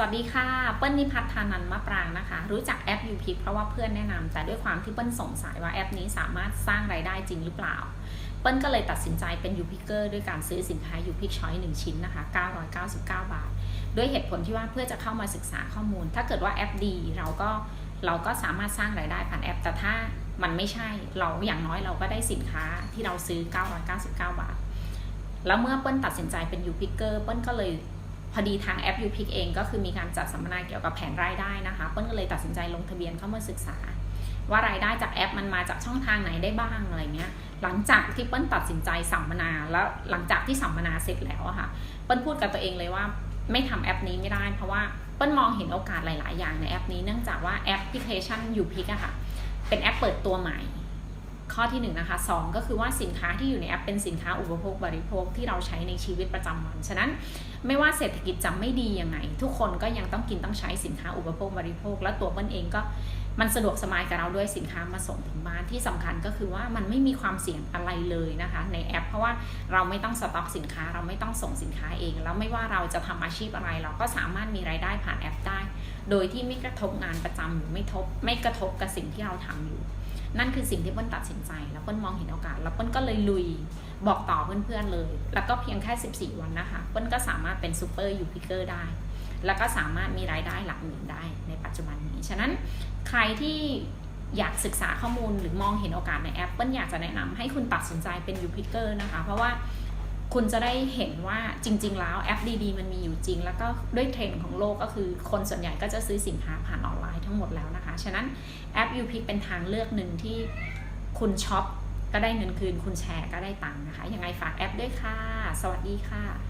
สวัสดีค่ะ เปิ้ลนิพัฒน์ธานันท์มะปรางนะคะ รู้จักแอป u p i c เพราะว่าเพื่อนแนะนำแต่ด้วยความที่เปิ้ลสงสัยว่าแอปนี้สามารถสร้างรายได้จริงหรือเปล่า เปิ้ลก็เลยตัดสินใจเป็น u p i c เกอร์ด้วยการซื้อสินค้า u p i c Choice 1ชิ้นนะคะ 999 บาท ด้วยเหตุผลที่ว่าเพื่อจะเข้ามาศึกษาข้อมูล ถ้าเกิดว่าแอปดีเราก็เราก็สามารถสร้างรายได้ผ่านแอป แต่ถ้ามันไม่ใช่เราอย่างน้อยเราก็ได้สินค้าที่เราซื้อ 999 บาท แล้วเมื่อเปิ้ลตัดสินใจเป็น u p i c เกอร์เปิ้ลก็เลย พอดีทางแอป u p i c เองก็คือมีการจัดสัมมนาเกี่ยวกับแผนรายได้นะคะเปิ้ลก็เลยตัดสินใจลงทะเบียนเข้ามาศึกษา ว่ารายได้จากแอปมันมาจากช่องทางไหนได้บ้างอะไรเงี้ยหลังจากที่เปิ้ลตัดสินใจสัมมนาแล้วหลังจากที่สัมมนาเสร็จแล้วอะค่ะ เปิ้ลพูดกับตัวเองเลยว่าไม่ทำแอปนี้ไม่ได้ เพราะว่าเปิ้ลมองเห็นโอกาสหลาย ๆ อย่างในแอปนี้เนื่องจากว่าแอปพลิเคชัน u p i c อะค่ะ เป็นแอปเปิดตัวใหม่ ข้อที่1นงนะคะสก็คือว่าสินค้าที่อยู่ในแอปเป็นสินค้าอุปโภคบริโภคที่เราใช้ในชีวิตประจำวัน ฉะนั้นไม่ว่าเศรษฐกิจจะไม่ดียังไง ทุกคนก็ยังต้องกินต้องใช้สินค้าอุปโภคบริโภค และตัวเปิ้ลเองก็มันสะดวกสบายกับเราด้วยสินค้ามาส่งถึงบ้านที่สำคัญก็คือว่ามันไม่มีความเสี่ยงอะไรเลยนะคะ ในแอป เพราะว่าเราไม่ต้องสต็อกสินค้าเราไม่ต้องส่งสินค้าเองแล้วไม่ว่าเราจะทำอาชีพอะไร เราก็สามารถมีรายได้ผ่านแอปได้ โดยที่ไม่กระทบงานประจำหรือไม่ทบไม่กระทบกับสิ่งที่เราทำอยู่ นั่นคือสิ่งที่เปิ้ลตัดสินใจ แล้วเปิ้ลมองเห็นโอกาส แล้วเปิ้ลก็เลยลุยบอกต่อเพื่อนๆเลย แล้วก็เพียงแค่ 14 วันนะคะเปิ้ลก็สามารถเป็นซูเปอร์ยูพิเกอร์ได้ แล้วก็สามารถมีรายได้หลักหมื่นได้ในปัจจุบันนี้ ฉะนั้นใครที่อยากศึกษาข้อมูลหรือมองเห็นโอกาสในแอปเปิ้ลอยากจะแนะนำให้คุณตัดสินใจเป็นยูพิเกอร์นะคะ เพราะว่า คุณจะได้เห็นว่าจริง ๆ แล้วแอปดีๆ มันมีอยู่จริง แล้วก็ด้วยเทรนด์ของโลกก็คือคนส่วนใหญ่ก็จะซื้อสินค้าผ่านออนไลน์ทั้งหมดแล้วนะคะ ฉะนั้นแอป u p ิกเป็นทางเลือกหนึ่งที่คุณช็อปก็ได้เงินคืน คุณแชร์ก็ได้ตังค์นะคะ ยังไงฝากแอปด้วยค่ะ สวัสดีค่ะ